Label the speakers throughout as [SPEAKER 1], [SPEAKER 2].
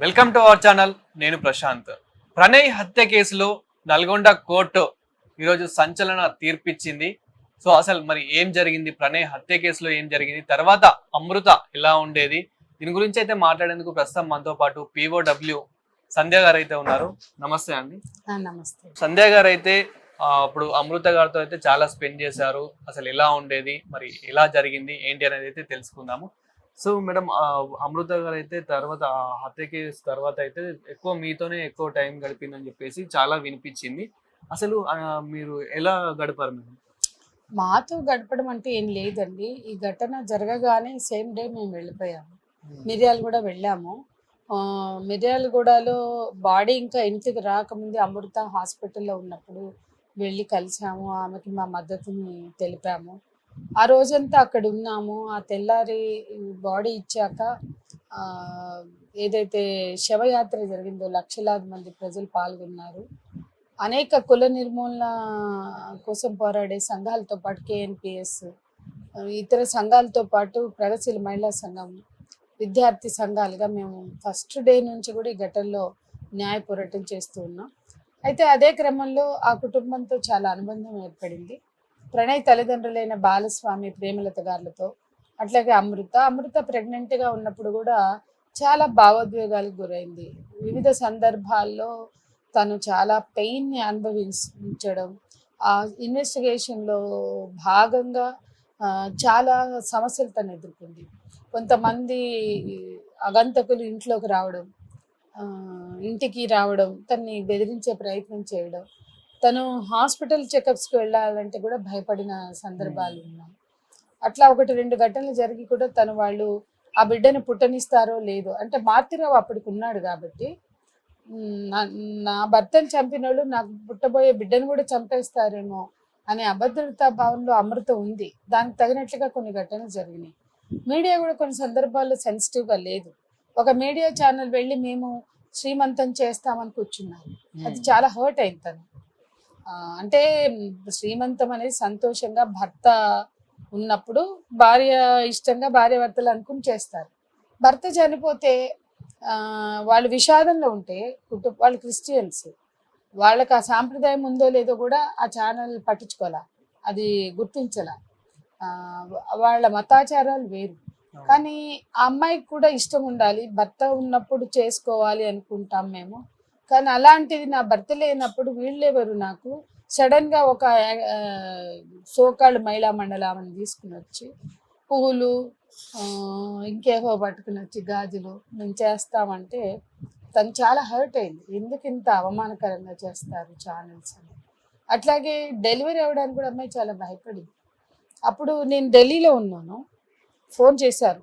[SPEAKER 1] Welcome to our channel నేను ప్రశాంత్. ప్రణయ్ హత్య కేసులో నల్గొండ కోర్టు ఈరోజు సంచలన తీర్పిచ్చింది. సో అసలు మరి ఏం జరిగింది? ప్రణయ్ హత్య కేసులో ఏం జరిగింది? తర్వాత అమృత ఎలా ఉండేది? దీని గురించి అయితే మాట్లాడేందుకు ప్రస్తుతం మనతో పాటు పిఓడబ్ల్యూ సంధ్య గారు అయితే ఉన్నారు. నమస్తే అండి.
[SPEAKER 2] నమస్తే.
[SPEAKER 1] సంధ్య గారు అయితే అప్పుడు అమృత గారితో అయితే చాలా స్పెండ్ చేశారు. అసలు ఎలా ఉండేది? మరి ఎలా జరిగింది? ఏంటి అనేది అయితే తెలుసుకుందాము. సో మేడం అమృత గారు అయితే తర్వాత హత్య కేసు తర్వాత అయితే ఎక్కువ మీతోనే ఎక్కువ టైం గడిపిందని చెప్పేసి చాలా వినిపించింది. అసలు మీరు ఎలా గడిపారు మేడం?
[SPEAKER 2] మాతో గడపడం అంటే ఏం లేదండి. ఈ ఘటన జరగగానే సేమ్ డే మేము వెళ్ళిపోయాము. మిర్యాలు కూడా వెళ్ళాము. మిర్యాలగూడలో బాడీ ఇంకా ఇంటికి రాకముందే అమృత హాస్పిటల్లో ఉన్నప్పుడు వెళ్ళి కలిసాము. ఆమెకి మా మద్దతుని తెలిపాము. ఆ రోజంతా అక్కడ ఉన్నాము. ఆ తెల్లారి బాడీ ఇచ్చాక ఏదైతే శవయాత్ర జరిగిందో లక్షలాది మంది ప్రజలు పాల్గొన్నారు. అనేక కుల నిర్మూలన కోసం పోరాడే సంఘాలతో పాటు కేఎన్పిఎస్ ఇతర సంఘాలతో పాటు ప్రగతిశీల మహిళా సంఘం విద్యార్థి సంఘాలుగా మేము ఫస్ట్ డే నుంచి కూడా ఈ ఘటనలో న్యాయ పోరాటం చేస్తూ ఉన్నాం. అయితే అదే క్రమంలో ఆ కుటుంబంతో చాలా అనుబంధం ఏర్పడింది. ప్రణయ్ తల్లిదండ్రులైన బాలస్వామి ప్రేమలత గారులతో అట్లాగే అమృత. అమృత ప్రెగ్నెంట్గా ఉన్నప్పుడు కూడా చాలా భావోద్వేగాలకు గురైంది. వివిధ సందర్భాల్లో తను చాలా పెయిన్ని అనుభవించడం ఆ ఇన్వెస్టిగేషన్లో భాగంగా చాలా సమస్యలు తను ఎదుర్కొంది. కొంతమంది అగంతకులు ఇంట్లోకి రావడం ఇంటికి రావడం తన్ని బెదిరించే ప్రయత్నం చేయడం తను హాస్పిటల్ చెకప్స్కి వెళ్ళాలంటే కూడా భయపడిన సందర్భాలు ఉన్నాయి. అట్లా ఒకటి రెండు ఘటనలు జరిగి కూడా తను వాళ్ళు ఆ బిడ్డని పుట్టనిస్తారో లేదో అంటే మార్తిరావు అప్పటికి ఉన్నాడు కాబట్టి "ఉమ్, నా- భర్తను చంపిన వాళ్ళు నాకు పుట్టబోయే బిడ్డను కూడా చంపేస్తారేమో అనే అభద్రతా భావంలో అమృత ఉంది. దానికి తగినట్లుగా కొన్ని ఘటనలు జరిగినాయి. మీడియా కూడా కొన్ని సందర్భాల్లో సెన్సిటివ్గా లేదు. ఒక మీడియా ఛానల్ వెళ్ళి మేము శ్రీమంతం చేస్తామని కూర్చున్నారు. అది చాలా హర్ట్ అయింది తను. అంటే శ్రీమంతం అనేది సంతోషంగా భర్త ఉన్నప్పుడు భార్య ఇష్టంగా భార్య భర్తలు అనుకుని చేస్తారు. భర్త చనిపోతే వాళ్ళు విషాదంలో ఉంటే కుటుంబ వాళ్ళు క్రిస్టియన్స్. వాళ్ళకి ఆ సాంప్రదాయం ఉందో లేదో కూడా ఆ ఛానల్ పట్టించుకోవాలా అది గుర్తించాల. వాళ్ళ మతాచారాలు వేరు. కానీ ఆ అమ్మాయికి కూడా ఇష్టం ఉండాలి. భర్త ఉన్నప్పుడు చేసుకోవాలి అనుకుంటాం మేము. కానీ అలాంటిది నా భర్త లేనప్పుడు వీళ్ళెవరు నాకు? సడన్గా ఒక సోకాళ్ళు మహిళా మండలామని తీసుకుని వచ్చి పువ్వులు ఇంకేవో పట్టుకుని వచ్చి గాజులు మేము చేస్తామంటే తను చాలా హర్ట్ అయింది. ఎందుకు ఇంత అవమానకరంగా చేస్తారు ఛానల్స్ అని? అట్లాగే డెలివరీ అవ్వడానికి కూడా అమ్మాయి చాలా భయపడింది. అప్పుడు నేను ఢిల్లీలో ఉన్నాను. ఫోన్ చేశారు.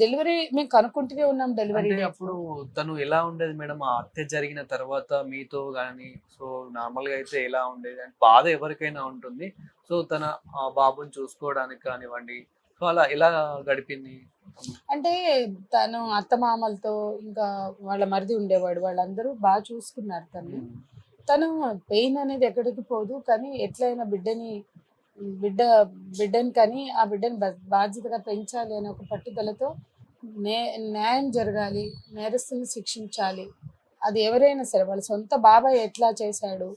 [SPEAKER 2] డెలివరీ మేము కనుక్కుంటూనే ఉన్నాం డెలివరీ
[SPEAKER 1] అంటే. అప్పుడు తను ఎలా ఉండేది మేడం? ఆ హత్య జరిగిన తర్వాత మీతో కానీ సో నార్మల్గా అయితే ఎలా ఉండేది అంటే బాధ ఎవరికైనా ఉంటుంది. సో తన ఆ బాబుని చూసుకోవడానికి కానివ్వండి సో అలా ఎలా గడిపింది?
[SPEAKER 2] అంటే తను అత్తమామలతో ఇంకా వాళ్ళ మరిది ఉండేవాడు వాళ్ళందరూ బాగా చూసుకున్నారు తను. తను పెయిన్ అనేది ఎక్కడికి పోదు కానీ ఎట్లయినా బిడ్డని బిడ్డ బిడ్డని కానీ ఆ బిడ్డని బాధ్యతగా పెంచాలి అనే ఒక పట్టుదలతో నే న్యాయం జరగాలి నేరస్తుని శిక్షించాలి. అది ఎవరైనా సరే వాళ్ళ సొంత బాబాయ్ ఎట్లా చేశాడు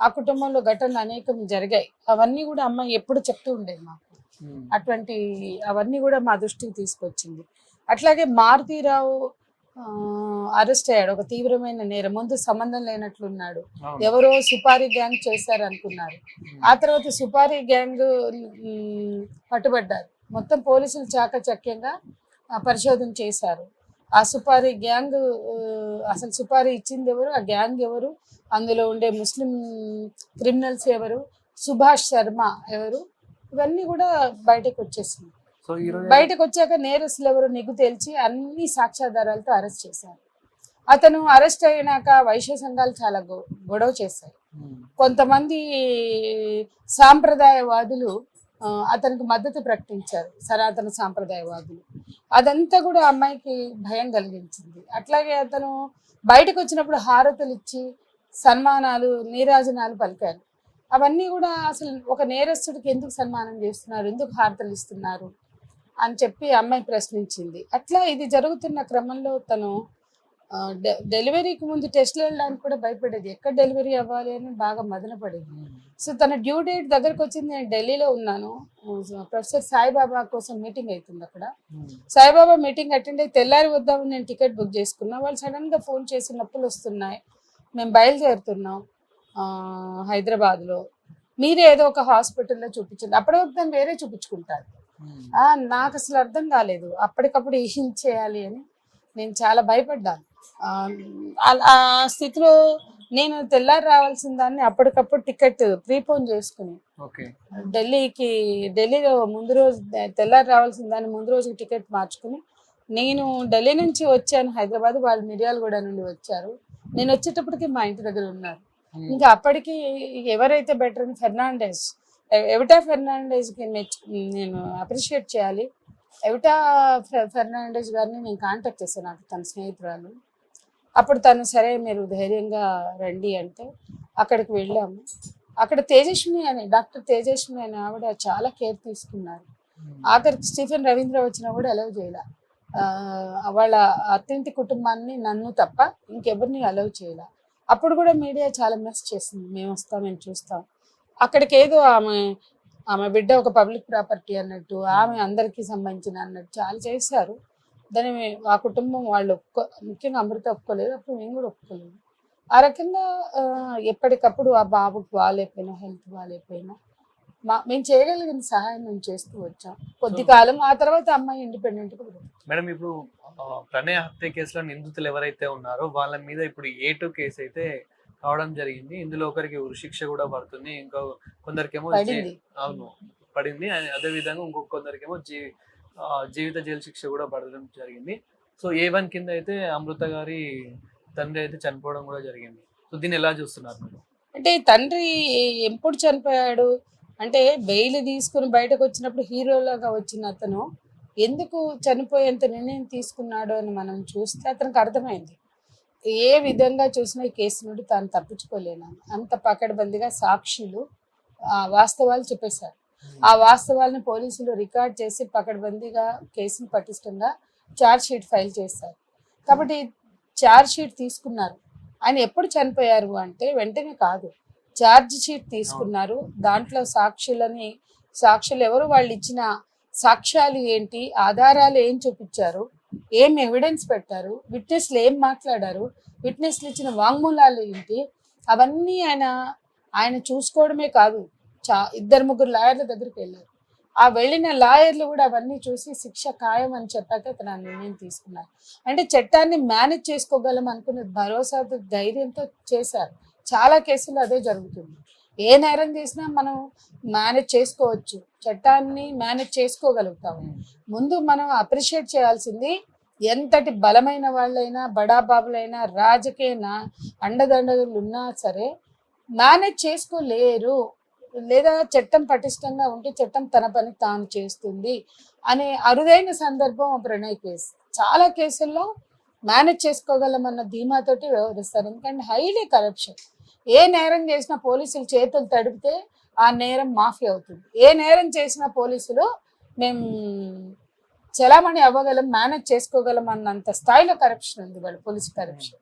[SPEAKER 2] ఆ కుటుంబంలో ఘటనలు అనేకం జరిగాయి. అవన్నీ కూడా అమ్మాయి ఎప్పుడు చెప్తూ ఉండేది మాకు. అటువంటి అవన్నీ కూడా మా దృష్టికి తీసుకొచ్చింది. అట్లాగే మారుతీరావు అరెస్ట్ అయ్యాడు. ఒక తీవ్రమైన నేరం ముందు సంబంధం లేనట్లున్నాడు. ఎవరో సుపారీ గ్యాంగ్ చేశారు అనుకున్నారు. ఆ తర్వాత సుపారీ గ్యాంగ్ పట్టుబడ్డారు. మొత్తం పోలీసులు చాకచక్యంగా పరిశోధన చేశారు. ఆ సుపారీ గ్యాంగ్ అసలు సుపారీ ఇచ్చింది ఎవరు? ఆ గ్యాంగ్ ఎవరు? అందులో ఉండే ముస్లిం క్రిమినల్స్ ఎవరు? సుభాష్ శర్మ ఎవరు? ఇవన్నీ కూడా బయటకు వచ్చేసింది.
[SPEAKER 1] సో
[SPEAKER 2] బయటకు వచ్చాక నేరస్తులు ఎవరు నిగ్గు తేల్చి అన్ని సాక్ష్యాధారాలతో అరెస్ట్ చేశారు. అతను అరెస్ట్ అయినాక వైశ్య సంఘాలు చాలా గొ- గొడవ చేశాయి. కొంతమంది సాంప్రదాయవాదులు అతనికి మద్దతు ప్రకటించారు. సనాతన సాంప్రదాయవాదులు. అదంతా కూడా అమ్మాయికి భయం కలిగించింది. అట్లాగే అతను బయటకు వచ్చినప్పుడు హారతులు ఇచ్చి సన్మానాలు నీరాజనాలు పలికారు. అవన్నీ కూడా అసలు ఒక నేరస్తుడికి ఎందుకు సన్మానం చేస్తున్నారు? ఎందుకు హారతలు ఇస్తున్నారు అని చెప్పి అమ్మాయి ప్రశ్నించింది. అట్లా ఇది జరుగుతున్న క్రమంలో తను డెలివరీకి ముందు టెస్ట్లు వెళ్ళడానికి కూడా భయపడేది. ఎక్కడ డెలివరీ అవ్వాలి అని బాగా మదన పడేది. సో తన డ్యూ డేట్ దగ్గరకు వచ్చింది. నేను ఢిల్లీలో ఉన్నాను. ప్రొఫెసర్ సాయిబాబా కోసం మీటింగ్ అవుతుంది అక్కడ. సాయిబాబా మీటింగ్ అటెండ్ అయ్యి తెల్లారి వద్దామని నేను టికెట్ బుక్ చేసుకున్నా. వాళ్ళు సడన్గా ఫోన్ చేసి నొప్పులు వస్తున్నాయి. మేము బయలుదేరుతున్నాం హైదరాబాద్లో. మీరే ఏదో ఒక హాస్పిటల్లో చూపించండి. అప్పటి వరకు దాన్ని వేరే చూపించుకుంటారు. నాకు అసలు అర్థం కాలేదు. అప్పటికప్పుడు ఏం చేయాలి అని నేను చాలా భయపడ్డాను. ఆ, స్థితిలో నేను తెల్లారి రావాల్సిన దాన్ని అప్పటికప్పుడు టికెట్ ప్రీపోన్ చేసుకుని ఢిల్లీకి ఢిల్లీలో ముందు రోజు తెల్లారి రావాల్సిన దాన్ని ముందు రోజు టికెట్ మార్చుకుని నేను ఢిల్లీ నుంచి వచ్చాను. హైదరాబాద్ వాళ్ళు మిర్యాలగూడ నుండి వచ్చారు. నేను వచ్చేటప్పటికి మా ఇంటి దగ్గర ఉన్నారు. ఇంకా అప్పటికి ఎవరైతే బెటర్ ఫెర్నాండెస్ ఎవిటా ఫెర్నాండెస్కి నేను అప్రిషియేట్ చేయాలి. ఎవిటా ఫెర్నాండెస్ గారిని నేను కాంటాక్ట్ చేశాను నాకు తన స్నేహితురాలు. అప్పుడు తను సరే మీరు ధైర్యంగా రండి అంటే అక్కడికి వెళ్ళాము. అక్కడ తేజస్విని అని డాక్టర్ తేజస్విని అని ఆవిడ చాలా కేర్ తీసుకున్నారు. ఆఖరికి స్టీఫెన్ రవీంద్ర వచ్చినా కూడా అలౌ చేయాల. వాళ్ళ అత్తింటి కుటుంబాన్ని నన్ను తప్ప ఇంకెవరిని అలౌ చేయాల. అప్పుడు కూడా మీడియా చాలా మెస్ చేసింది. మేము వస్తాం మేము చూస్తాం. అక్కడికి ఏదో ఆమె ఆమె బిడ్డ ఒక పబ్లిక్ ప్రాపర్టీ అన్నట్టు ఆమె అందరికీ సంబంధించిన అన్నట్టు చాలా చేశారు. దాన్ని మే- ఆ కుటుంబం వాళ్ళు ఒప్పుకో ముఖ్యంగా అమృత ఒప్పుకోలేదు అప్పుడు మేము కూడా ఒప్పుకోలేదు. ఆ రకంగా ఎప్పటికప్పుడు ఆ బాబుకి బాగాలేకపోయినా హెల్త్ బాగాలేకపోయినా మా మేము చేయగలిగిన సహాయం మేము చేస్తూ వచ్చాం. కొద్ది కాలం ఆ తర్వాత అమ్మాయి ఇండిపెండెంట్గా
[SPEAKER 1] మేడం ఇప్పుడు ప్రణయ్ హత్య కేసులో నిందితులు ఎవరైతే ఉన్నారో వాళ్ళ మీద ఇప్పుడు ఏ టూ కేసు అయితే కావడం జరిగింది. ఇందులో ఒకరికి ఉరిశిక్ష కూడా పడుతుంది. ఇంకో కొందరికేమో అవును పడింది. అదే- విధంగా ఇంకొక కొందరికేమో జీ జీవిత జైలు శిక్ష కూడా పడడం జరిగింది. సో ఏ వన్ కింద అయితే అమృత గారి తండ్రి అయితే చనిపోవడం కూడా జరిగింది. సో దీన్ని ఎలా చూస్తున్నారు మీరు?
[SPEAKER 2] అంటే తండ్రి ఎప్పుడు చనిపోయాడు? అంటే బెయిల్ తీసుకుని బయటకు వచ్చినప్పుడు హీరోలాగా వచ్చిన అతను ఎందుకు చనిపోయేంత నిర్ణయం తీసుకున్నాడు అని మనం చూస్తే అతనికి అర్థమైంది. ఏ విధంగా చూసినా ఈ కేసు నుండి తాను తప్పించుకోలేను. అంత పకడ్బందీగా సాక్షులు ఆ, వాస్తవాలు చెప్పేశారు. ఆ వాస్తవాలను పోలీసులు రికార్డ్ చేసి పకడ్బందీగా కేసును పటిష్టంగా ఛార్జ్ షీట్ ఫైల్ చేశారు. కాబట్టి ఛార్జ్ షీట్ తీసుకున్నారు. ఆయన ఎప్పుడు చనిపోయారు అంటే వెంటనే కాదు. ఛార్జ్ షీట్ తీసుకున్నారు. దాంట్లో సాక్షులని సాక్షులు ఎవరు వాళ్ళు ఇచ్చిన సాక్ష్యాలు ఏంటి ఆధారాలు ఏం చూపించారు ఏం ఎవిడెన్స్ పెట్టారు? విట్నెస్లు ఏం మాట్లాడారు? విట్నెస్లు ఇచ్చిన వాంగ్మూలాలు ఏంటి? అవన్నీ ఆయన ఆయన చూసుకోవడమే కాదు. చా ఇద్దరు ముగ్గురు లాయర్ల దగ్గరికి వెళ్ళారు. ఆ వెళ్ళిన లాయర్లు కూడా అవన్నీ చూసి శిక్ష ఖాయం అని చెప్పాక అతను ఆ నిర్ణయం తీసుకున్నారు. అంటే చట్టాన్ని మేనేజ్ చేసుకోగలం అనుకునే భరోసా ధైర్యంతో చేశారు. చాలా కేసులు అదే జరుగుతుంది. ఏ నేరం చేసినా మనం మేనేజ్ చేసుకోవచ్చు. చట్టాన్ని మేనేజ్ చేసుకోగలుగుతాము. ముందు మనం అప్రిషియేట్ చేయాల్సింది ఎంతటి బలమైన వాళ్ళైనా బడాబాబులైనా రాజకీయ అండదండలు ఉన్నా సరే మేనేజ్ చేసుకోలేరు. లేదా చట్టం పటిష్టంగా ఉంటే చట్టం తన పని తాను చేస్తుంది అనే అరుదైన సందర్భం ప్రణయ్ కేసు. చాలా కేసుల్లో మేనేజ్ చేసుకోగలమన్న ధీమాతోటి వ్యవహరిస్తారు. ఎందుకంటే హైలీ కరప్షన్ ఏ నేరం చేసినా పోలీసులు చేతులు తడిపితే ఆ నేరం మాఫీ అవుతుంది. ఏ నేరం చేసినా పోలీసులు మేము చలామణి అవ్వగలం మేనేజ్ చేసుకోగలం అన్నంత స్థాయిలో కరప్షన్ ఉంది వాళ్ళు పోలీస్ కరప్షన్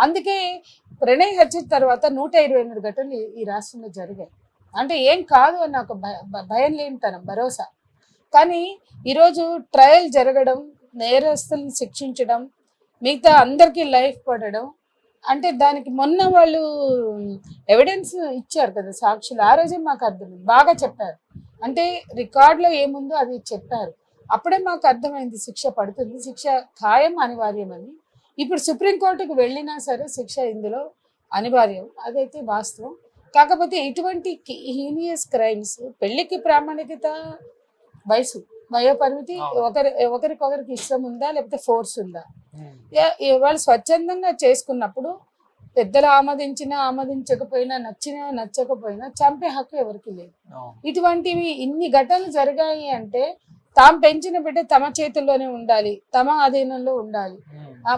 [SPEAKER 2] అందుకే ప్రణయ్ హత్య తర్వాత నూట ఇరవై ఎనిమిది ఘటనలు ఈ- రాష్ట్రంలో జరిగాయి. అంటే ఏం కాదు అన్న ఒక భయ- భ- భయం లేనితనం భరోసా. కానీ ఈరోజు ట్రయల్ జరగడం నేరస్తులను శిక్షించడం మిగతా అందరికీ లైఫ్ పడడం అంటే దానికి మొన్న వాళ్ళు ఎవిడెన్స్ ఇచ్చారు కదా సాక్షులు. ఆ రోజే మాకు అర్థమైంది. బాగా చెప్పారు. అంటే రికార్డులో ఏముందో అది చెప్పారు. అప్పుడే మాకు అర్థమైంది శిక్ష పడుతుంది. శిక్ష ఖాయం అనివార్యమని. ఇప్పుడు సుప్రీంకోర్టుకు వెళ్ళినా సరే శిక్ష ఇందులో అనివార్యం. అదైతే వాస్తవం. కాకపోతే ఇటువంటి హీనియస్ క్రైమ్స్ పెళ్ళికి ప్రామాణికత వయసు వయోపరిమితి. ఒకరి ఒకరికొకరికి ఇష్టం ఉందా? లేకపోతే ఫోర్స్ ఉందా? వాళ్ళు స్వచ్ఛందంగా చేసుకున్నప్పుడు పెద్దలు ఆమోదించినా ఆమోదించకపోయినా నచ్చినా నచ్చకపోయినా చంపే హక్కు ఎవరికి లేదు. ఇటువంటివి ఇన్ని ఘటనలు జరిగాయి అంటే తాము పెంచిన బిడ్డ తమ చేతుల్లోనే ఉండాలి తమ అధీనంలో ఉండాలి.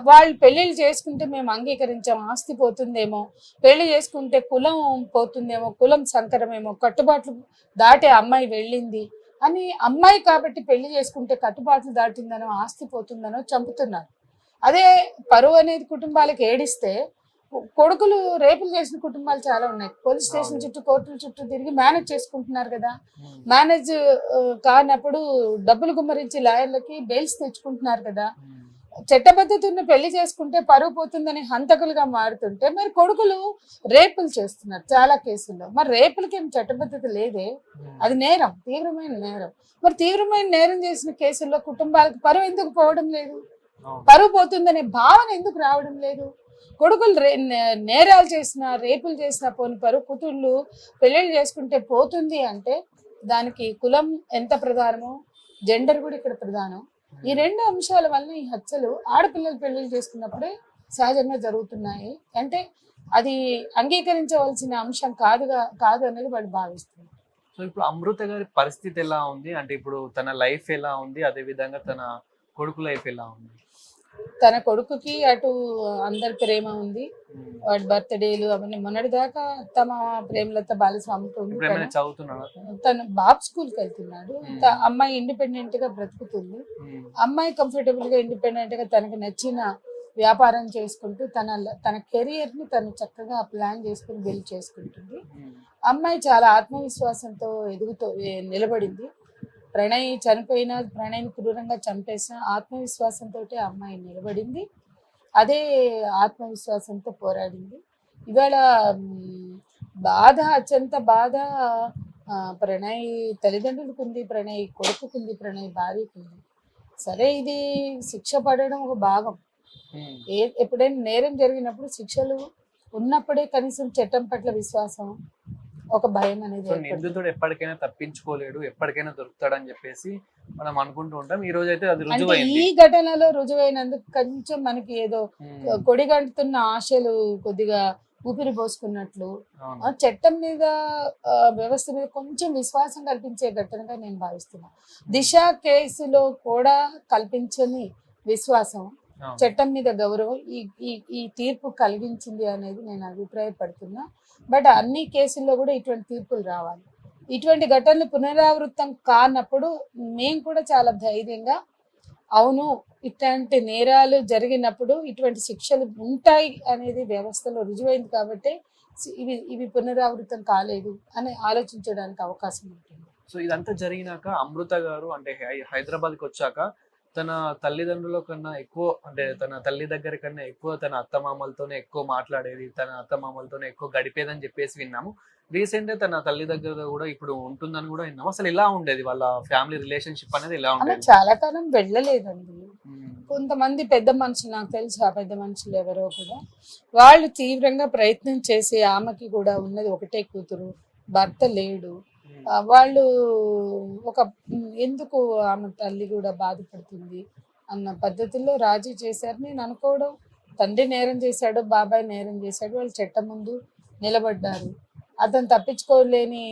[SPEAKER 2] వాళ్ళు పెళ్ళిళ్ళు చేసుకుంటే మేము అంగీకరించాం ఆస్తి పోతుందేమో పెళ్ళి చేసుకుంటే కులం పోతుందేమో కులం సంకరమేమో కట్టుబాట్లు దాటే అమ్మాయి వెళ్ళింది అని అమ్మాయి కాబట్టి పెళ్ళి చేసుకుంటే కట్టుబాట్లు దాటిందనో ఆస్తి పోతుందనో చంపుతున్నారు. అదే పరువు అనేది కుటుంబాలకు ఏడిస్తే కొడుకులు రేపులు చేసిన కుటుంబాలు చాలా ఉన్నాయి. Police station. చుట్టూ కోర్టుల చుట్టూ తిరిగి మేనేజ్ చేసుకుంటున్నారు కదా. మేనేజ్ కానప్పుడు డబ్బులు గుమ్మరించి లాయర్లకి బెయిల్స్ తెచ్చుకుంటున్నారు కదా. చట్టబద్ధత ఉన్న పెళ్ళి చేసుకుంటే పరువు పోతుందని హంతకులుగా మారుతుంటే మరి కొడుకులు రేపులు చేస్తున్నారు చాలా కేసుల్లో. మరి రేపులకి ఏం చట్టబద్ధత లేదే? అది నేరం తీవ్రమైన నేరం. మరి తీవ్రమైన నేరం చేసిన కేసుల్లో కుటుంబాలకు పరువు ఎందుకు పోవడం లేదు? పరువు పోతుందనే భావన ఎందుకు రావడం లేదు? కొడుకులు రే నేరాలు చేసిన రేపులు చేసిన పోని పరువు కూతుళ్ళు పెళ్ళిళ్ళు చేసుకుంటే పోతుంది అంటే దానికి కులం ఎంత ప్రధానమో జెండర్ కూడా ఇక్కడ ప్రధానం. ఈ రెండు అంశాల వల్ల ఈ హత్యలు ఆడపిల్లలు పెళ్ళిళ్ళు చేసుకున్నప్పుడే సహజంగా జరుగుతున్నాయి. అంటే అది అంగీకరించవలసిన అంశం కాదుగా కాదు అనేది వాళ్ళు భావిస్తున్నారు.
[SPEAKER 1] సో ఇప్పుడు అమృత గారి పరిస్థితి ఎలా ఉంది? అంటే ఇప్పుడు తన లైఫ్ ఎలా ఉంది? అదే విధంగా తన కొడుకు లైఫ్ ఎలా ఉంది?
[SPEAKER 2] తన కొడుకుకి అటు అందరి ప్రేమ ఉంది. వాడి బర్త్డేలు అవన్నీ మొన్నటి దాకా తమ ప్రేమలత బాలస్వామితో ఉంది తను బాబు స్కూల్కి వెళ్తున్నాడు. అమ్మాయి ఇండిపెండెంట్గా బ్రతుకుతుంది అమ్మాయి కంఫర్టబుల్గా ఇండిపెండెంట్గా తనకి నచ్చిన వ్యాపారం చేసుకుంటూ తన తన కెరియర్ని తను చక్కగా ప్లాన్ చేసుకుని బిల్డ్ చేసుకుంటుంది. అమ్మాయి చాలా ఆత్మవిశ్వాసంతో ఎదుగుతూ నిలబడింది. ప్రణయ్ చనిపోయినా ప్రణయ్ని క్రూరంగా చంపేసిన ఆత్మవిశ్వాసంతో అమ్మాయి నిలబడింది. అదే ఆత్మవిశ్వాసంతో పోరాడింది. ఇవాళ బాధ అత్యంత బాధ ప్రణయ్ తల్లిదండ్రులకు ఉంది ప్రణయ్ కొడుకుకుంది ప్రణయ్ భార్యకు ఉంది. సరే ఇది శిక్ష పడడం ఒక భాగం. ఏ ఎప్పుడైనా నేరం జరిగినప్పుడు శిక్షలు ఉన్నప్పుడే కనీసం చట్టం పట్ల విశ్వాసం ఒక భయం అనేది.
[SPEAKER 1] నిందితుడు ఎప్పటికైనా తప్పించుకోలేడు ఎప్పటికైనా దొరుకుతాడని చెప్పేసి మనం అనుకుంటూ ఉంటాం. ఈ రోజు అయితే అది
[SPEAKER 2] అంటే ఈ ఘటనలో రుజువైనందుకు కొంచెం మనకి ఏదో కొడిగంటుతున్న ఆశలు కొద్దిగా ఊపిరి పోసుకున్నట్లు చట్టం మీద వ్యవస్థ మీద కొంచెం విశ్వాసం కల్పించే ఘటనగా నేను భావిస్తున్నా. దిశ కేసులో కూడా కల్పించని విశ్వాసం. చట్టం మీద గౌరవం ఈ ఈ తీర్పు కలిగించింది అనేది నేను అభిప్రాయపడుతున్నా. బట్ అన్ని కేసుల్లో కూడా ఇటువంటి తీర్పులు రావాలి. ఇటువంటి ఘటనలు పునరావృతం కానప్పుడు మేము కూడా చాలా ధైర్యంగా అవును ఇట్లాంటి నేరాలు జరిగినప్పుడు ఇటువంటి శిక్షలు ఉంటాయి అనేది వ్యవస్థలో రుజువైంది కాబట్టి ఇవి ఇవి పునరావృతం కాలేదు అని ఆలోచించడానికి అవకాశం ఉంటుంది.
[SPEAKER 1] సో ఇదంతా జరిగినాక అమృత గారు అంటే హై- హైదరాబాద్కి వచ్చాక తన తల్లిదండ్రుల కన్నా ఎక్కువ అంటే తన తల్లి దగ్గర కన్నా ఎక్కువ తన అత్తమామలతోనే ఎక్కువ మాట్లాడేది తన అత్తమామలతోనే ఎక్కువ గడిపేదని చెప్పేసి విన్నాము. రీసెంట్గా తన తల్లి దగ్గర కూడా ఇప్పుడు ఉంటుందని కూడా విన్నాము. అసలు ఎలా ఉండేది వాళ్ళ ఫ్యామిలీ రిలేషన్షిప్ అనేది
[SPEAKER 2] ఆమె
[SPEAKER 1] ఉండేది.
[SPEAKER 2] చాలా కాలం వెళ్ళలేదండి. కొంతమంది పెద్ద మనుషులు నాకు తెలుసు ఆ పెద్ద మనుషులు ఎవరో కూడా వాళ్ళు తీవ్రంగా ప్రయత్నం చేసి ఆమెకి కూడా ఉన్నది ఒకటే కూతురు భర్త లేడు. వాళ్ళు ఒక ఎందుకు ఆమె తల్లి కూడా బాధపడుతుంది అన్న పద్ధతిలో రాజీ చేశారు. నేను అనుకోవడం తండ్రి నేరం చేశాడు బాబాయ్ నేరం చేశాడు వాళ్ళు చట్టం ముందు నిలబడ్డారు. అతను తప్పించుకోలేని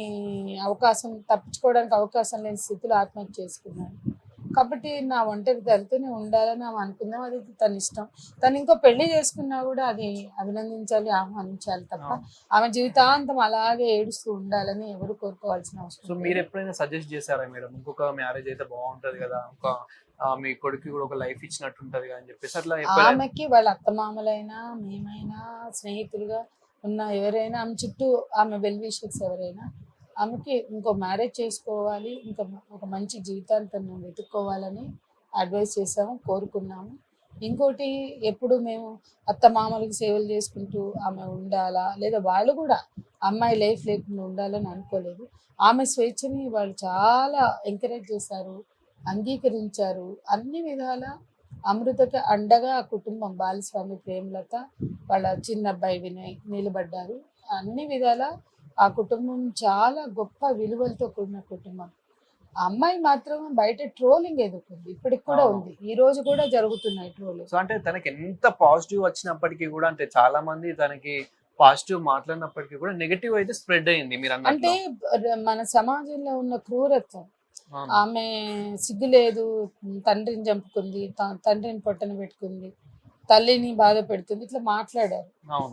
[SPEAKER 2] అవకాశం తప్పించుకోవడానికి అవకాశం లేని స్థితిలో ఆత్మహత్య చేసుకున్నాడు. కాబట్టి నా ఒంటరి తల్లితోనే ఉండాలని ఆమె అనుకుందాం అది తన ఇష్టం తను ఇంకో పెళ్ళి చేసుకున్నా కూడా అది అభినందించాలి ఆహ్వానించాలి తప్ప. ఆమె జీవితాంతం అలాగే ఏడుస్తూ ఉండాలని ఎవరు కోరుకోవాల్సిన
[SPEAKER 1] సో
[SPEAKER 2] అవసరం
[SPEAKER 1] మీరు. ఎప్పుడైనా సజెస్ట్ చేశారా మేడం ఇంకొక మ్యారేజ్ అయితే బాగుంటది కదా ఆ, మీ కొడుకు కూడా ఒక లైఫ్ ఇచ్చినట్టు ఉంటది అని చెప్పేసి అట్లా
[SPEAKER 2] ఆమెకి వాళ్ళ అత్తమామలైనా మేమైనా స్నేహితులుగా ఉన్న ఎవరైనా ఆమె చుట్టూ ఆమె వెల్ విషర్స్ ఎవరైనా ఆమెకి ఇంకో మ్యారేజ్ చేసుకోవాలి ఇంకా ఒక మంచి జీవితాన్ని తను వెతుక్కోవాలని అడ్వైస్ చేసాము కోరుకున్నాము. ఇంకోటి ఎప్పుడు మేము అత్త మామలకి సేవలు చేసుకుంటూ ఆమె ఉండాలా లేదా వాళ్ళు కూడా అమ్మాయి లైఫ్ లేకుండా ఉండాలని అనుకోలేదు. ఆమె స్వేచ్ఛని వాళ్ళు చాలా ఎంకరేజ్ చేశారు అంగీకరించారు. అన్ని విధాల అమృతకి అండగా ఆ కుటుంబం బాలస్వామి ప్రేమలత వాళ్ళ చిన్న అబ్బాయి వినయ్ నిలబడ్డారు. అన్ని విధాల ఆ కుటుంబం చాలా గొప్ప విలువలతో కూడిన కుటుంబం. అమ్మాయి మాత్రం బయట ట్రోలింగ్ ఎదుర్కొంది. ఇప్పటికి కూడా. ఉంది. ఈ రోజు కూడా జరుగుతున్నాయి ట్రోలింగ్.
[SPEAKER 1] సో అంటే తనకి ఎంత పాజిటివ్ వచ్చినప్పటికీ కూడా అంటే చాలా మంది తనకి పాజిటివ్ మాట్లాడినప్పటికీ కూడా నెగటివ్ అయితే స్ప్రెడ్ అయింది మీరు
[SPEAKER 2] అంటే మన సమాజంలో ఉన్న క్రూరత్వం. ఆమె సిగ్గు లేదు తండ్రిని చంపుకుంది తండ్రిని పొట్టన పెట్టుకుంది. తల్లిని బాధ పెడుతుంది. ఇట్లా మాట్లాడారు.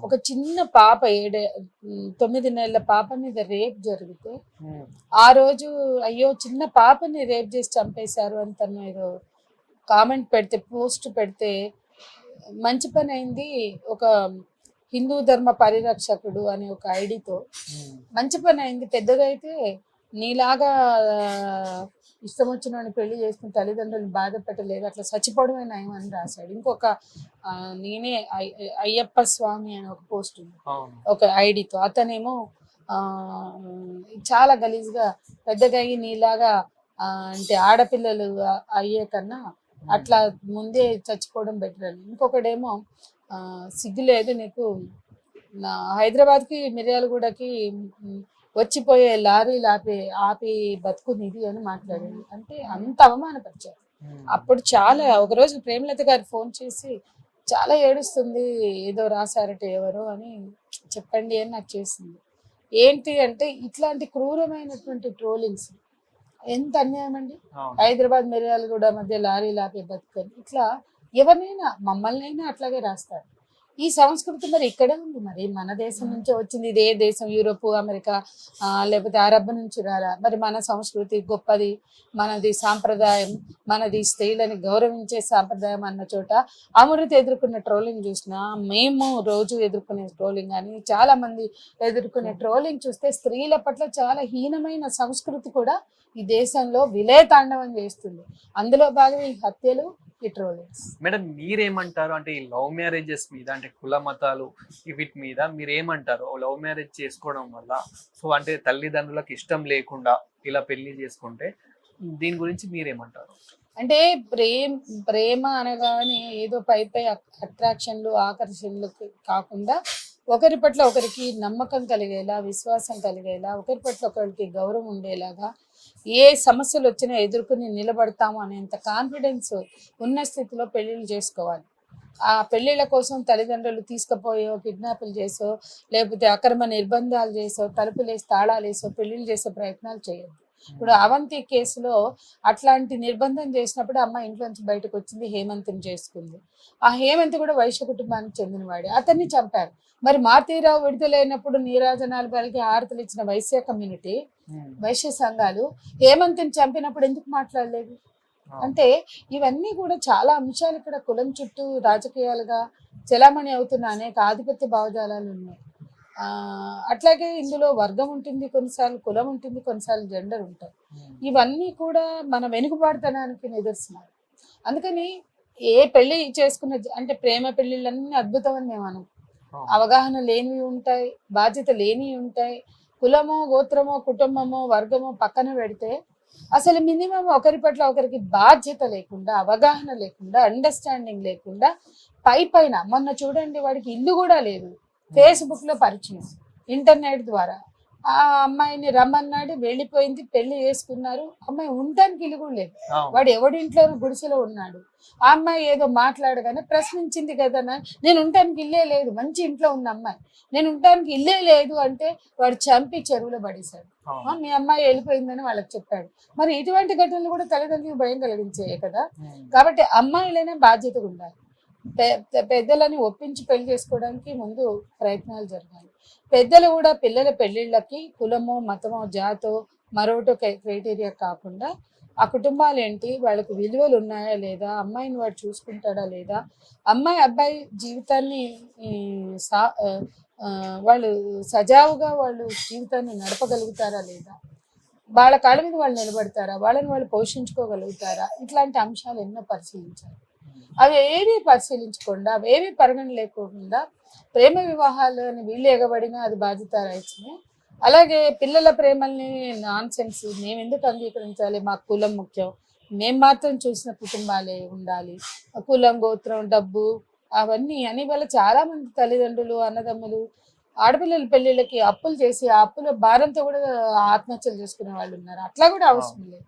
[SPEAKER 2] ఒక చిన్న పాప ఏడే తొమ్మిది నెలల పాప మీద రేప్ జరిగితే ఆ రోజు అయ్యో చిన్న పాపని రేప్ చేసి చంపేశారు అని తను ఏదో కామెంట్ పెడితే పోస్ట్ పెడితే మంచి పని అయింది. ఒక హిందూ ధర్మ పరిరక్షకుడు అనే ఒక ఐడితో మంచి పని అయింది. పెద్దగా అయితే నీలాగా ఇష్టం వచ్చిన వాడిని పెళ్ళి చేసుకుని తల్లిదండ్రులు బాధ పెట్టలేదు. అట్లా చచ్చిపోవడమే నయం అని రాశాడు. ఇంకొక నేనే అయ్య- అయ్యప్ప స్వామి అని ఒక పోస్ట్ ఉంది. ఒక ఐడితో. అతనేమో చాలా గలీజ్గా పెద్దగా అయ్యి నీలాగా అంటే ఆడపిల్లలు అయ్యే కన్నా అట్లా ముందే చచ్చిపోవడం బెటర్ అని. ఇంకొకడేమో ఆ, సిగ్గు లేదు నీకు. నా హైదరాబాద్కి మిర్యాలగూడకి వచ్చిపోయే లారీలు ఆపి ఆపి బతుకు నిధి అని మాట్లాడాడు అంటే అంత అవమానపరిచారు. అప్పుడు చాలా ఒకరోజు ప్రేమలత గారు ఫోన్ చేసి చాలా ఏడుస్తుంది ఏదో రాశారట ఎవరో అని చెప్పండి అని నాకు చేసింది. ఏంటి అంటే ఇట్లాంటి క్రూరమైనటువంటి ట్రోలింగ్స్ ఎంత అన్యాయం అండి? హైదరాబాద్ మిర్యాలగూడ మధ్య లారీలు ఆపే బతుకని ఇట్లా ఎవరినైనా మమ్మల్ని అయినా అట్లాగే రాస్తారు. ఈ సంస్కృతి మరి ఇక్కడే ఉంది మరి? మన దేశం నుంచి వచ్చింది ఇదే దేశం యూరోప్ అమెరికా లేకపోతే అరబ్ నుంచి రారా? మరి మన సంస్కృతి గొప్పది మనది సాంప్రదాయం మనది స్త్రీలని గౌరవించే సాంప్రదాయం అన్న చోట అమృత ఎదుర్కొన్న ట్రోలింగ్ చూసినా మేము రోజు ఎదుర్కొనే ట్రోలింగ్ కానీ చాలా మంది ఎదుర్కొనే ట్రోలింగ్ చూస్తే స్త్రీల పట్ల చాలా హీనమైన సంస్కృతి కూడా ఈ దేశంలో విలయతాండవం చేస్తుంది. అందులో భాగం ఈ హత్యలు
[SPEAKER 1] మేడం మీరేమంటారు? అంటే ఈ లవ్ మ్యారేజెస్ మీద అంటే కుల మతాలు వీటి మీద మీరు ఏమంటారు లవ్ మ్యారేజ్ చేసుకోవడం వల్ల సో అంటే తల్లిదండ్రులకు ఇష్టం లేకుండా ఇలా పెళ్ళి చేసుకుంటే దీని గురించి మీరేమంటారు?
[SPEAKER 2] అంటే ప్రేమ ప్రేమ అనగానే ఏదో పై పై అట్రాక్షన్లు ఆకర్షణలు కాకుండా ఒకరి పట్ల ఒకరికి నమ్మకం కలిగేలా విశ్వాసం కలిగేలా ఒకరి పట్ల ఒకరికి గౌరవం ఉండేలాగా ఏ సమస్యలు వచ్చినా ఎదుర్కొని నిలబడతాము అనేంత కాన్ఫిడెన్స్ ఉన్న స్థితిలో పెళ్ళిళ్ళు చేసుకోవాలి. ఆ పెళ్ళిళ్ళ కోసం తల్లిదండ్రులు తీసుకుపోయో కిడ్నాపులు చేసో లేకపోతే అక్రమ నిర్బంధాలు చేసో తలుపులేసి తాళాలు వేసో పెళ్ళిళ్ళు చేసే ప్రయత్నాలు చేయొద్దు. ఇప్పుడు అవంతి కేసులో అట్లాంటి నిర్బంధం చేసినప్పుడు అమ్మ ఇంట్లో నుంచి బయటకు వచ్చింది హేమంత్ని చేసుకుంది. ఆ హేమంత్ కూడా వైశ్య కుటుంబానికి చెందినవాడే. అతన్ని చంపారు. మరి మారుతీరావు విడుదలైనప్పుడు నీరాజనాలు పలికి హారతలు ఇచ్చిన వైశ్య కమ్యూనిటీ వైశ్య సంఘాలు హేమంత్ని చంపినప్పుడు ఎందుకు మాట్లాడలేదు? అంటే ఇవన్నీ కూడా చాలా అంశాలు ఇక్కడ కులం చుట్టూ రాజకీయాలుగా చలామణి అవుతున్న అనేక ఆధిపత్య భావజాలాలు ఉన్నాయి. అట్లాగే ఇందులో వర్గం ఉంటుంది కొన్నిసార్లు కులం ఉంటుంది కొన్నిసార్లు జెండర్ ఉంటాయి. ఇవన్నీ కూడా మన వెనుకబాటుతనానికి నిదర్శనాలు. అందుకని ఏ పెళ్ళి చేసుకున్న అంటే ప్రేమ పెళ్ళిళ్ళన్నీ అద్భుతం అని మేము అనం అవగాహన లేనివి ఉంటాయి బాధ్యత లేనివి ఉంటాయి. కులమో గోత్రమో కుటుంబమో వర్గమో పక్కన పెడితే అసలు మినిమం ఒకరి పట్ల ఒకరికి బాధ్యత లేకుండా అవగాహన లేకుండా అండర్స్టాండింగ్ లేకుండా పై పైన మొన్న చూడండి వాడికి ఇల్లు కూడా లేదు. ఫేస్బుక్లో పరిచయం. ఇంటర్నెట్ ద్వారా. ఆ అమ్మాయిని రమ్మన్నాడు వెళ్ళిపోయింది పెళ్ళి చేసుకున్నారు. అమ్మాయి ఉండడానికి ఇల్లు కూడా లేదు. వాడు ఎవడింట్లో గుడిసెలో ఉన్నాడు. ఆ అమ్మాయి ఏదో మాట్లాడగానే ప్రశ్నించింది కదా నేను ఉండటానికి ఇల్లే లేదు మంచి ఇంట్లో ఉన్న అమ్మాయి. నేను ఉండటానికి ఇల్లే లేదు అంటే వాడు చంపి చెరువులో పడేశాడు. మీ అమ్మాయి వెళ్ళిపోయిందని వాళ్ళకి చెప్పాడు. మరి ఇటువంటి ఘటనలు కూడా తల్లిదండ్రులకు భయం కలిగించాయి కదా. కాబట్టి అమ్మాయిలైనా బాధ్యతగా ఉండాలి. పెద్దలని ఒప్పించి పెళ్ళి చేసుకోవడానికి ముందు ప్రయత్నాలు జరగాలి. పెద్దలు కూడా పిల్లల పెళ్ళిళ్ళకి కులమో మతమో జాతో మరొకటో క్రైటీరియా కాకుండా ఆ కుటుంబాలు ఏంటి? వాళ్ళకు విలువలు ఉన్నాయా లేదా? అమ్మాయిని వాడు చూసుకుంటాడా లేదా? అమ్మాయి అబ్బాయి జీవితాన్ని సా వాళ్ళు సజావుగా వాళ్ళు జీవితాన్ని నడపగలుగుతారా లేదా? వాళ్ళ కాళ్ళ మీద వాళ్ళు నిలబడతారా? వాళ్ళని వాళ్ళు పోషించుకోగలుగుతారా? ఇట్లాంటి అంశాలు ఎన్నో పరిశీలించాలి. అవి ఏవి పరిశీలించకుండా అవి ఏవి పరిగణ లేకుండా ప్రేమ వివాహాలు అని వీళ్ళు ఎగబడినా అది బాధ్యత రాయించింది అలాగే పిల్లల ప్రేమల్ని నాన్ సెన్స్ మేము ఎందుకు అంగీకరించాలి? మా కులం ముఖ్యం. మేము మాత్రం చూసిన కుటుంబాలే ఉండాలి. కులం గోత్రం డబ్బు అవన్నీ అని వాళ్ళ చాలా మంది తల్లిదండ్రులు అన్నదమ్ములు ఆడపిల్లల పెళ్ళిళ్ళకి అప్పులు చేసి ఆ అప్పుల భారంతో కూడా ఆత్మహత్యలు చేసుకునే వాళ్ళు ఉన్నారు. అట్లా కూడా అవసరం లేదు.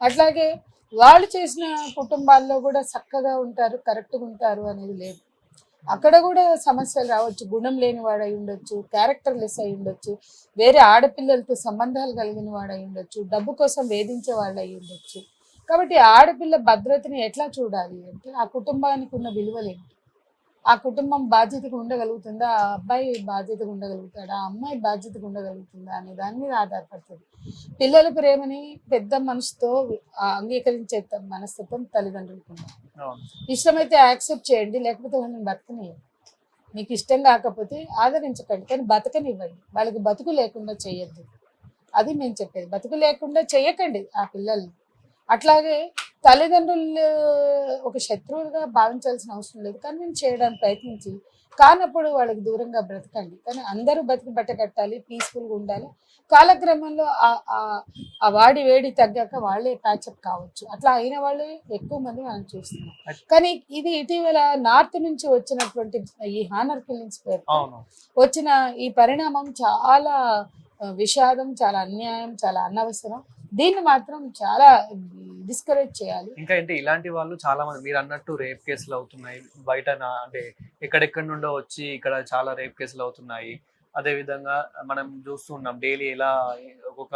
[SPEAKER 2] అట్లాగే వాళ్ళు చేసిన కుటుంబాల్లో కూడా చక్కగా ఉంటారు కరెక్ట్గా ఉంటారు అనేది లేదు. అక్కడ కూడా సమస్యలు రావచ్చు. గుణం లేని వాడు అయి ఉండొచ్చు క్యారెక్టర్లెస్ అయి ఉండొచ్చు వేరే ఆడపిల్లలతో సంబంధాలు కలిగిన వాడు అయి ఉండొచ్చు డబ్బు కోసం వేధించే వాళ్ళు అయి ఉండొచ్చు. కాబట్టి ఆడపిల్ల భద్రతని ఎట్లా చూడాలి అంటే ఆ కుటుంబానికి ఉన్న విలువలు ఏంటి ఆ కుటుంబం బాధ్యతగా ఉండగలుగుతుందా? ఆ అబ్బాయి బాధ్యతగా ఉండగలుగుతాడా? ఆ అమ్మాయి బాధ్యతగా ఉండగలుగుతుందా అనే దాని మీద ఆధారపడుతుంది. పిల్లల ప్రేమని పెద్ద మనసుతో అంగీకరించే మనస్తత్వం తల్లిదండ్రులకు ఇష్టమైతే యాక్సెప్ట్ చేయండి లేకపోతే వాళ్ళని బతకనివ్వండి మీకు ఇష్టం కాకపోతే ఆదరించకండి కానీ బతకనివ్వండి. వాళ్ళకి బతుకు లేకుండా చేయొద్దు. అది మేము చెప్పేది. బతుకు లేకుండా చేయకండి ఆ పిల్లల్ని. అట్లాగే తల్లిదండ్రులు ఒక శత్రువులుగా భావించాల్సిన అవసరం లేదు. కానీ మేము చేయడానికి ప్రయత్నించి కానప్పుడు వాళ్ళకి దూరంగా బ్రతకండి. కానీ అందరూ బతికి బట్ట కట్టాలి పీస్ఫుల్గా ఉండాలి. కాలక్రమంలో ఆ- వాడి వేడి తగ్గాక వాళ్ళే ప్యాచప్ కావచ్చు. అట్లా అయిన వాళ్ళే ఎక్కువ మంది మనం చూస్తున్నాం. కానీ ఇది ఇటీవల నార్త్ నుంచి వచ్చినటువంటి ఈ హానర్
[SPEAKER 1] అవును.
[SPEAKER 2] వచ్చిన ఈ పరిణామం చాలా విషాదం చాలా అన్యాయం చాలా అనవసరం. దీన్ని మాత్రం చాలా డిస్కరేజ్ చేయాలి.
[SPEAKER 1] ఇంకా అంటే ఇలాంటి వాళ్ళు చాలా మంది మీరు అన్నట్టు రేప్ కేసులు అవుతున్నాయి. బయట అంటే ఎక్కడెక్కడి నుండో వచ్చి ఇక్కడ చాలా రేప్ కేసులు అవుతున్నాయి. అదే విధంగా మనం చూస్తున్నాం డైలీ ఎలా ఒక్కొక్క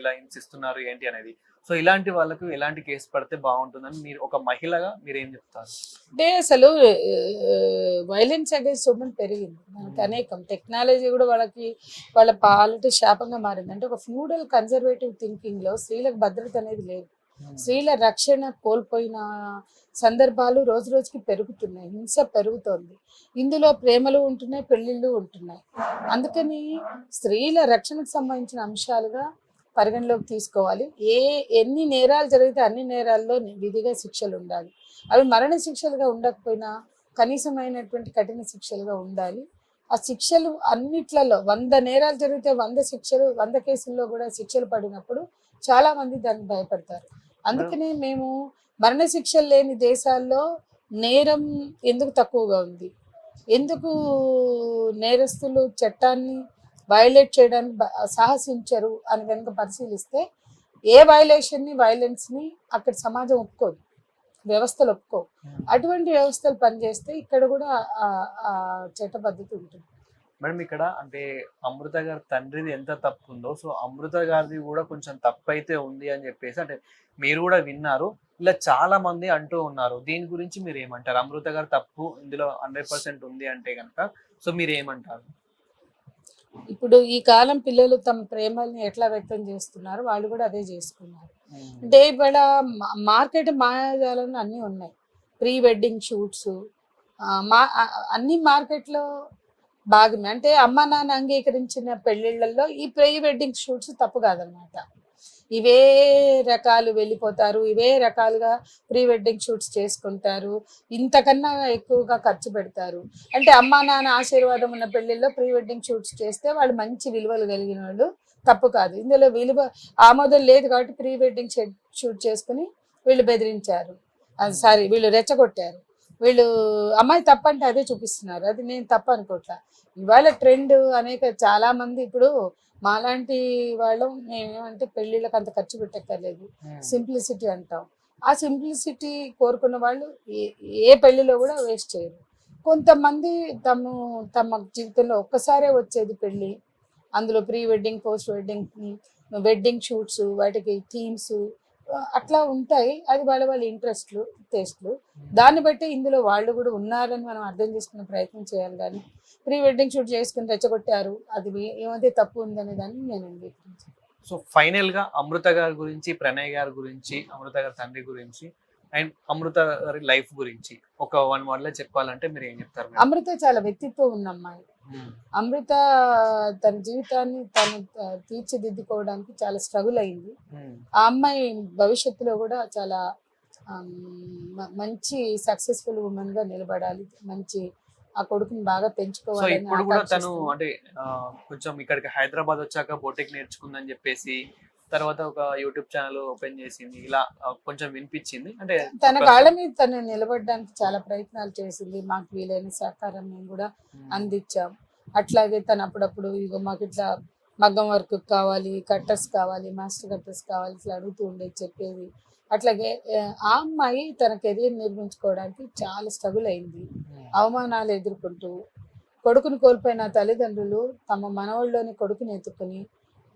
[SPEAKER 1] ఎలా హింసిస్తున్నారు ఏంటి అనేది. సో ఇలాంటి వాళ్ళకు ఎలాంటి కేసు పడితే బాగుంటుందని మీరు ఒక మహిళగా మీరు ఏం చెప్తారు?
[SPEAKER 2] అంటే అసలు వైలెన్స్ అగేన్స్ ఉమెన్ పెరిగింది. మనకి అనేకం. టెక్నాలజీ కూడా వాళ్ళకి వాళ్ళ పాలిటీ శాపంగా మారింది. అంటే ఒక ఫ్యూడల్ కన్జర్వేటివ్ థింకింగ్లో స్త్రీలకు భద్రత అనేది లేదు. స్త్రీల రక్షణ కోల్పోయిన సందర్భాలు రోజు రోజుకి పెరుగుతున్నాయి. హింస పెరుగుతోంది. ఇందులో ప్రేమలు ఉంటున్నాయి పెళ్ళిళ్ళు ఉంటున్నాయి. అందుకని స్త్రీల రక్షణకు సంబంధించిన అంశాలుగా పరిగణలోకి తీసుకోవాలి. ఏ ఎన్ని నేరాలు జరిగితే అన్ని నేరాల్లో విధిగా శిక్షలు ఉండాలి. అవి మరణ శిక్షలుగా ఉండకపోయినా కనీసమైనటువంటి కఠిన శిక్షలుగా ఉండాలి. ఆ శిక్షలు అన్నిట్లలో వంద నేరాలు జరిగితే వంద శిక్షలు వంద కేసుల్లో కూడా శిక్షలు పడినప్పుడు చాలా మంది దానికి భయపడతారు. అందుకనే మేము మరణ శిక్షలు లేని దేశాల్లో నేరం ఎందుకు తక్కువగా ఉంది? ఎందుకు నేరస్తులు చట్టాన్ని వైలేట్ చేయడానికి సాహసించరు అని కనుక పరిశీలిస్తే ఏ వైలేషన్ని వైలెన్స్ని అక్కడ సమాజం ఒప్పుకోదు. వ్యవస్థలు ఒప్పుకోవు. అటువంటి వ్యవస్థలు పనిచేస్తే ఇక్కడ కూడా ఆ చట్టబద్ధత ఉంటుంది.
[SPEAKER 1] మేడం ఇక్కడ అంటే అమృత గారి తండ్రిది ఎంత తప్పు ఉందో సో అమృత గారిది కూడా కొంచెం తప్పు అయితే ఉంది అని చెప్పేసి అంటే మీరు కూడా విన్నారు. ఇలా చాలా మంది అంటూ ఉన్నారు. దీని గురించి మీరు ఏమంటారు అమృత గారి తప్పు ఇందులో హండ్రెడ్ పర్సెంట్ ఉంది అంటే కనుక సో మీరు ఏమంటారు
[SPEAKER 2] ఇప్పుడు ఈ కాలం పిల్లలు తమ ప్రేమల్ని ఎట్లా వ్యక్తం చేస్తున్నారు వాళ్ళు కూడా అదే చేసుకున్నారు. అంటే ఇక్కడ మా- మార్కెట్ మాయాజాలను అన్నీ ఉన్నాయి. ప్రీ వెడ్డింగ్ షూట్స్ మా అన్ని మార్కెట్లో భాగమే. అంటే అమ్మ నాన్న అంగీకరించిన పెళ్ళిళ్ళల్లో ఈ ప్రీ వెడ్డింగ్ షూట్స్ తప్పు కాదనమాట. ఇవే రకాలు వెళ్ళిపోతారు ఇవే రకాలుగా ప్రీ వెడ్డింగ్ షూట్స్ చేసుకుంటారు ఇంతకన్నా ఎక్కువగా ఖర్చు పెడతారు. అంటే అమ్మా నాన్న ఆశీర్వాదం ఉన్న పెళ్ళిల్లో ప్రీ వెడ్డింగ్ షూట్స్ చేస్తే వాళ్ళు మంచి విలువలు కలిగిన వాళ్ళు తప్పు కాదు. ఇందులో విలువ ఆమోదం లేదు కాబట్టి ప్రీ వెడ్డింగ్ షూట్ చేసుకుని వీళ్ళు బెదిరించారు. అది సారీ వీళ్ళు రెచ్చగొట్టారు. వీళ్ళు అమ్మాయి తప్పంటే అదే చూపిస్తున్నారు. అది నేను తప్పు అనుకోట్లా ఇవాళ ట్రెండ్ అనేక చాలామంది ఇప్పుడు మాలాంటి వాళ్ళం మేమేమంటే పెళ్ళిళ్ళకి అంత ఖర్చు పెట్టక్కర్లేదు. సింప్లిసిటీ అంటాం. ఆ సింప్లిసిటీ కోరుకున్న వాళ్ళు ఏ ఏ పెళ్ళిలో కూడా వేస్ట్ చేయరు. కొంతమంది తమ తమ జీవితంలో ఒక్కసారే వచ్చేది పెళ్ళి. అందులో pre wedding post wedding wedding shoots వాటికి థీమ్స్ అట్లా ఉంటాయి. అది వాళ్ళ వాళ్ళ ఇంట్రెస్ట్లు టేస్ట్లు. దాన్ని బట్టి ఇందులో వాళ్ళు కూడా ఉన్నారని మనం అర్థం చేసుకునే ప్రయత్నం చేయాలి కానీ ప్రీ వెడ్డింగ్ షూట్ చేసుకుని రెచ్చగొట్టారు. అది ఏమైతే తప్పు ఉందనే దాన్ని నేను అంగీకరించాను.
[SPEAKER 1] సో ఫైనల్గా అమృత గారి గురించి ప్రణయ్ గారి గురించి అమృత గారి తండ్రి గురించి అండ్ అమృత గారి లైఫ్ గురించి ఒక వన్ వర్డ్లో చెప్పాలంటే మీరు ఏం చెప్తారు మేడం?
[SPEAKER 2] అమృత చాలా వ్యక్తిత్వం ఉన్న అమ్మాయి
[SPEAKER 1] మ్మ్.
[SPEAKER 2] అమృత తన జీవితాన్ని తను తీర్చిదిద్దుకోవడానికి చాలా స్ట్రగుల్ అయింది
[SPEAKER 1] మ్మ్.
[SPEAKER 2] ఆ అమ్మాయి భవిష్యత్తులో కూడా చాలా ఆమ్, మ- మంచి సక్సెస్ఫుల్ ఉమెన్గా నిలబడాలి మంచి ఆ కొడుకుని బాగా
[SPEAKER 1] సో
[SPEAKER 2] పెంచుకోవాలని
[SPEAKER 1] ఇప్పుడు కూడా తను. అంటే ఆ, కొంచెం ఇక్కడికి హైదరాబాద్ వచ్చాక బోటెక్ నేర్చుకుందని చెప్పేసి తర్వాత ఒక యూట్యూబ్ ఛానల్ ఓపెన్ చేసింది. ఇలా కొంచెం వినిపించింది. అంటే
[SPEAKER 2] తన కాళ్ళ మీద తను నిలబడడానికి చాలా ప్రయత్నాలు చేసింది. మాకు వీలైన సహకారం మేము కూడా. అందించాం. అట్లాగే తను అప్పుడప్పుడు ఇగో మాకు ఇట్లా మగ్గం వర్క్ కావాలి కట్టర్స్ కావాలి మాస్టర్ కట్టర్స్ కావాలి ఇట్లా అడుగుతూ ఉండేది చెప్పేది. అట్లాగే ఆ, అమ్మాయి తన కెరీర్ నిర్మించుకోవడానికి చాలా స్ట్రగుల్ అయింది. అవమానాలు ఎదుర్కొంటూ కొడుకుని కోల్పోయిన తల్లిదండ్రులు తమ మనవళ్ళలోని కొడుకుని ఎత్తుకుని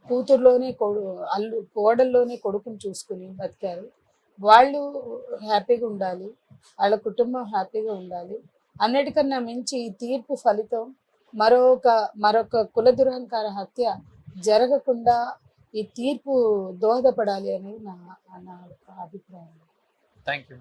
[SPEAKER 2] కూతుర్లోనే కొడు అల్లు కోడల్లోనే కొడుకుని చూసుకుని బతికారు. వాళ్ళు హ్యాపీగా ఉండాలి. వాళ్ళ కుటుంబం హ్యాపీగా ఉండాలి. అన్నిటికన్నా మించి ఈ తీర్పు ఫలితం మరొక మరొక కుల దురహంకార హత్య జరగకుండా ఈ తీర్పు దోహదపడాలి అనేది నా నా అభిప్రాయం.
[SPEAKER 1] Thank you